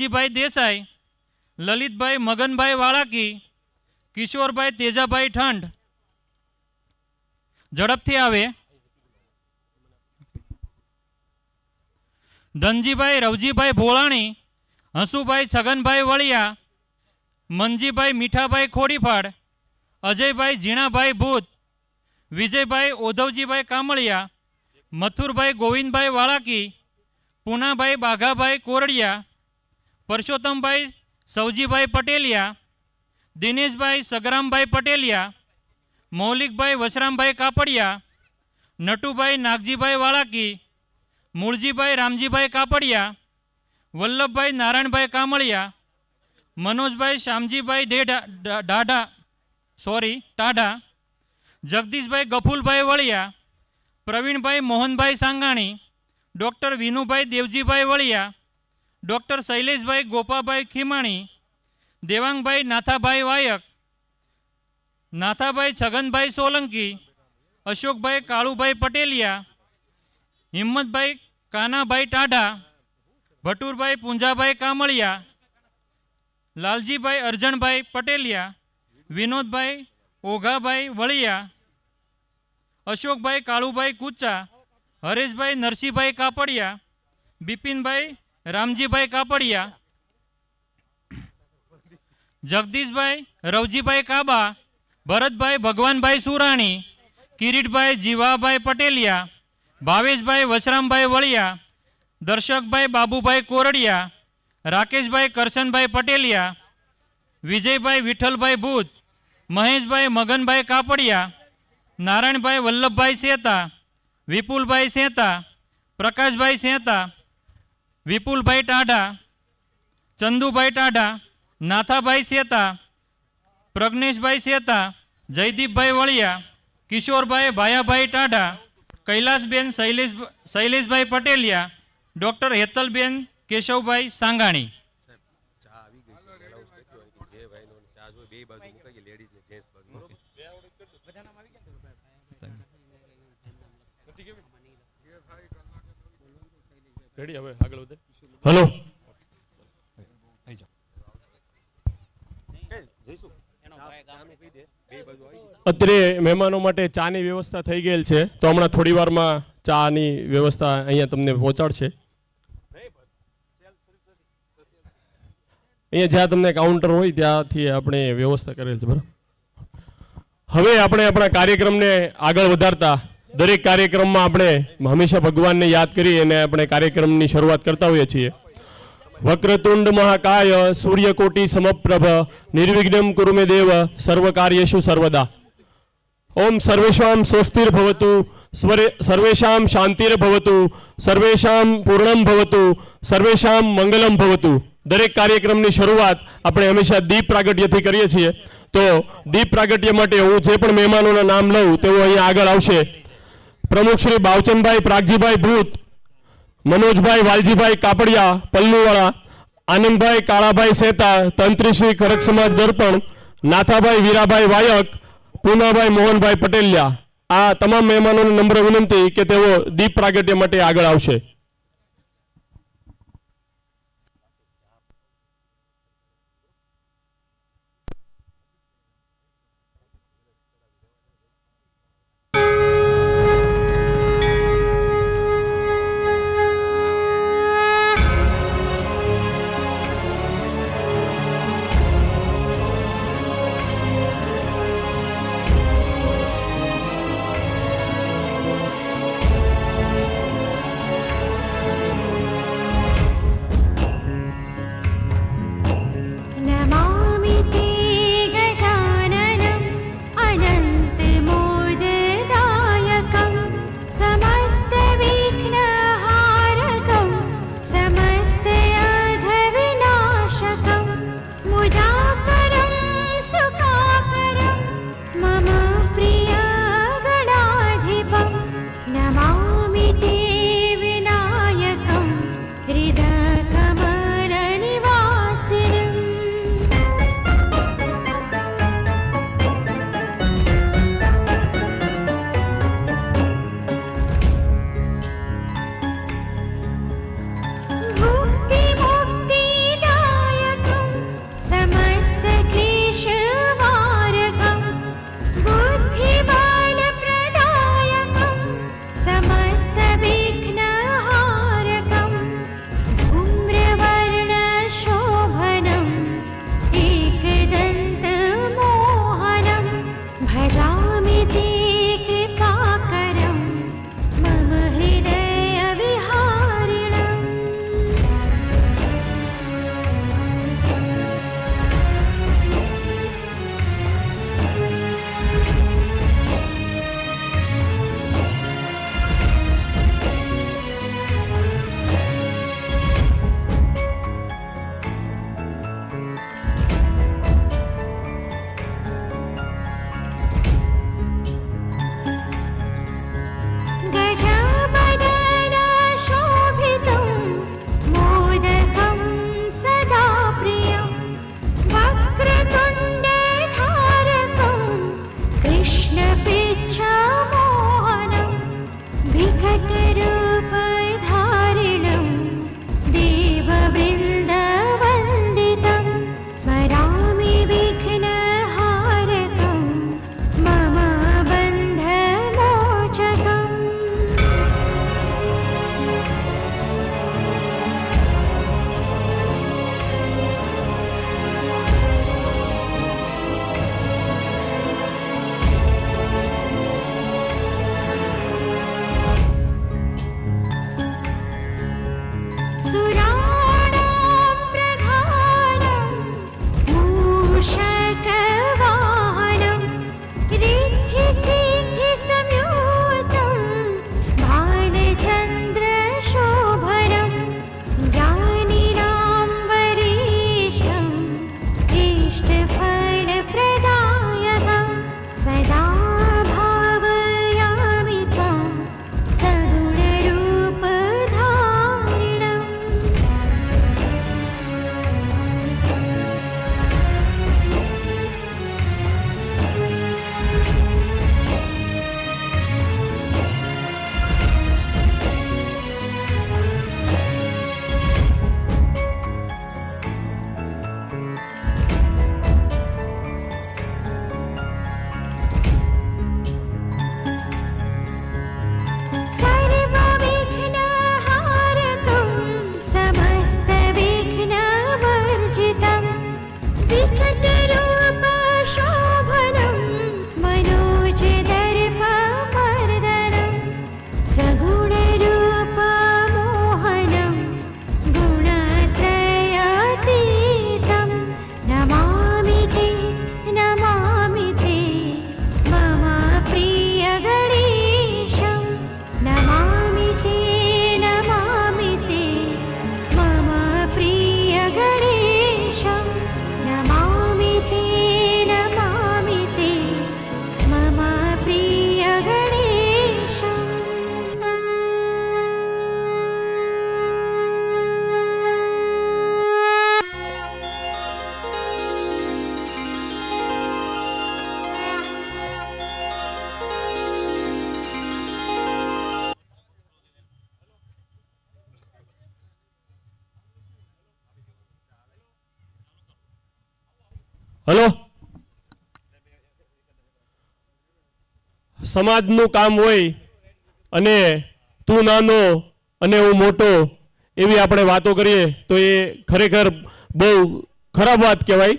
દેવજીભાઈ દેસાઈ, લલિતભાઈ મગનભાઈ વાળાકી, કિશોરભાઈ તેજાભાઈ ઠંડ. ઝડપથી આવે. ધનજીભાઈ રવજીભાઈ ભોળાણી, હસુભાઈ છગનભાઈ વળિયા મનજીભાઈ મીઠાભાઈ ખોડીફાડ, અજયભાઈ ઝીણાભાઈ ભૂત, વિજયભાઈ ઓધવજીભાઈ કામળિયા, મથુરભાઈ ગોવિંદભાઈ વાળાકી, પૂનાભાઈ બાઘાભાઈ કોરડિયા પરસોત્તમભાઈ સવજીભાઈ પટેલિયા, દિનેશભાઈ સગરામભાઈ પટેલિયા, મૌલિકભાઈ વસરામભાઈ કાપડિયા, નટુભાઈ નાગજીભાઈ વાળાકી, મૂળજીભાઈ રામજીભાઈ કાપડિયા, વલ્લભભાઈ નારાયણભાઈ કામળિયા, મનોજભાઈ Shyamjibhai Dhedha Dadha, sorry, Tadha, Jagdishbhai Gafulbhai Valiya, Pravinbhai Mohanbhai Sangani, doctor Vinubhai Devjibhai Valiya doctor Shaileshbhai Gopabhai Khimani, Devangbhai Nathabhai Vayak, Nathabhai Chhaganbhai Solanki, અશોકભાઈ કાળુભાઈ પટેલિયા, હિંમતભાઈ કાનાભાઈ ટાઢા, ભટુરભાઈ પુંજાભાઈ કામળિયા, લાલજીભાઈ અરજણભાઈ પટેલિયા, વિનોદભાઈ ઓઘાભાઈ વળિયા, અશોકભાઈ કાળુભાઈ કુચા હરેશભાઈ નરસિંહભાઈ કાપડિયા, બિપિનભાઈ રામજીભાઈ કાપડિયા, જગદીશભાઈ રવજીભાઈ કાબા, ભરતભાઈ ભગવાનભાઈ સુરાણી, કિરીટભાઈ જીવાભાઈ પટેલિયા, ભાવેશભાઈ વસરામભાઈ વળિયા, દર્શકભાઈ બાબુભાઈ કોરડિયા, રાકેશભાઈ કરશનભાઈ પટેલિયા, વિજયભાઈ વિઠ્ઠલભાઈ ભૂત, મહેશભાઈ મગનભાઈ કાપડિયા, નારાયણભાઈ વલ્લભભાઈ સેતા, વિપુલભાઈ સેતા, પ્રકાશભાઈ સેતા વિપુલભાઈ ટાઢા, ચંદુભાઈ ટાઢા, નાથાભાઈ સેતા, પ્રજ્ઞેશભાઈ સેતા, જયદીપભાઈ વળિયા, કિશોરભાઈ ભાયાભાઈ ટાઢા, કૈલાસબેન શૈલેષ, શૈલેષભાઈ પટેલિયા, ડૉક્ટર હેતલબેન કેશવભાઈ સાંગાણી. ચા આવી ગઈ છે એલાઉન્સ કરી દેવાની કે જે ભાઈનો ચા જોઈએ બે બાજુ મુકાઈ લેડીઝ ને જેન્ટ્સ બાજુ બરોબર રેડી હવે આગળ વધે. હલો. અત્યારે મહેમાનો માટે ચાની વ્યવસ્થા થઈ ગયેલ છે. તો હમણાં થોડી વારમાં ચાની વ્યવસ્થા અહીંયા તમને પહોંચાડશે. અહીંયા જ્યાં તમને કાઉન્ટર હોય ત્યાંથી આપણે વ્યવસ્થા કરેલ છે, બરાબર? હવે આપણે આપણા કાર્યક્રમને આગળ વધારતા દરેક કાર્યક્રમમાં આપણે હંમેશા ભગવાનને યાદ કરી અને આપણે કાર્યક્રમની શરૂઆત કરતા હોઈએ છીએ. વક્રતુંડ મહાકાય સૂર્યકોટી સમપ્રભ નિર્વિઘ્નમ કુરુમે દેવ સર્વ કાર્યેષુ સર્વદા. ઓમ સર્વેષામ સ્વસ્તિર ભવતુ, સ્વરે, સર્વેષામ શાંતિર ભવતુ સર્વેશામ પૂર્ણમ ભવતુ સર્વેશામ મંગલમ ભવતુ. દરેક કાર્યક્રમની શરૂઆત આપણે હંમેશા દીપ પ્રાગટ્યથી કરીએ છીએ. તો દીપ પ્રાગટ્ય માટે હું જે પણ મહેમાનોના નામ લઉં તેઓ અહીંયા આગળ આવશે. પ્રમુખ શ્રી બાવચંદભાઈ, પ્રાગજીભાઈ ભૂત, મનોજભાઈ વાલજીભાઈ કાપડિયા, પલ્લુવાળા, આનંદભાઈ કાળાભાઈ સેતા, તંત્રી શ્રી ખરક સમાજ દર્પણ, નાથાભાઈ વીરાભાઈ વાયક, પૂનાભાઈ મોહનભાઈ પટેલિયા. આ તમામ મહેમાનોને નમ્ર વિનંતી કે તેઓ દીપ પ્રાગટ્ય માટે આગળ આવશે. rồi đó hello? સમાજનું કામ હોય અને તું નાનો અને હું મોટો એવી આપણે વાતો કરીએ તો એ ખરેખર બહુ ખરાબ વાત કહેવાય.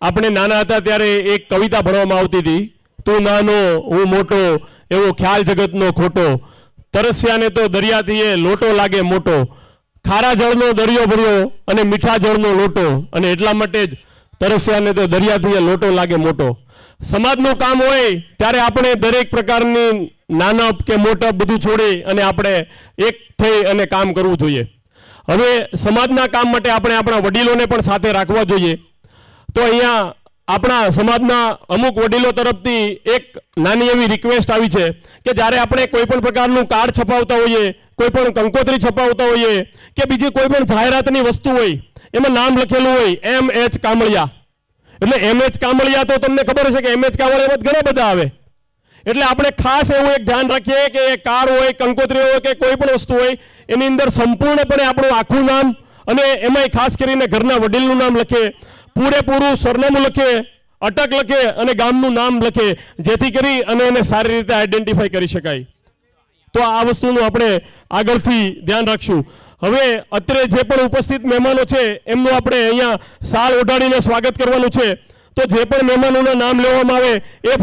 આપણે નાના હતા ત્યારે એક કવિતા ભણવામાં આવતી હતી. તું નાનો, હું મોટો, એવો ખ્યાલ જગતનો ખોટો. તરસ્યાને તો દરિયાથી એ લોટો લાગે મોટો. ખારા જળનો દરિયો ભર્યો અને મીઠા જળનો લોટો. અને એટલા માટે જ તરસ્યાને તો દરિયાથી લોટો લાગે મોટો. સમાજનું કામ હોય ત્યારે આપણે દરેક પ્રકારની નાનપ કે મોટપ બધું છોડી અને આપણે એક થઈ અને કામ કરવું જોઈએ. હવે સમાજના કામ માટે આપણે આપણા વડીલોને પણ સાથે રાખવા જોઈએ. તો અહીંયા આપણા સમાજના અમુક વડીલો તરફથી એક નાની એવી રિક્વેસ્ટ આવી છે કે જ્યારે આપણે કોઈ પણ પ્રકારનું કાર્ડ છપાવતા હોઈએ કોઈ પણ કંકોત્રી છપાવતા હોઈએ કે બીજી કોઈ પણ જાહેરાતની વસ્તુ હોય એમાં નામ લખેલું હોય, એમ એચ કામળિયા. એટલે એમ એચ કામળિયા તો તમને ખબર હશે કે એમ એચ કામળિયામાં ઘણા બધા આવે. એટલે આપણે ખાસ એવું એક ધ્યાન રાખીએ કે કાર હોય, કંકોત્રી હોય કે કોઈ પણ વસ્તુ હોય, એની અંદર સંપૂર્ણપણે આપણું આખું નામ અને એમાંય ખાસ કરીને ઘરના વડીલનું નામ લખે, પૂરેપૂરું સરનામું લખે, અટક લખે અને ગામનું નામ લખે, જેથી કરી અને એને સારી રીતે આઈડેન્ટિફાઈ કરી શકાય. તો આ વસ્તુનું આપણે આગળથી ધ્યાન રાખશું. હવે અત્રે જે પણ ઉપસ્થિત મહેમાનો છે, એમનું આપણે અહીંયા સાલ ઓઢાડીને સ્વાગત કરવાનું છે. તો જે પણ મહેમાનોના નામ લેવામાં આવે એ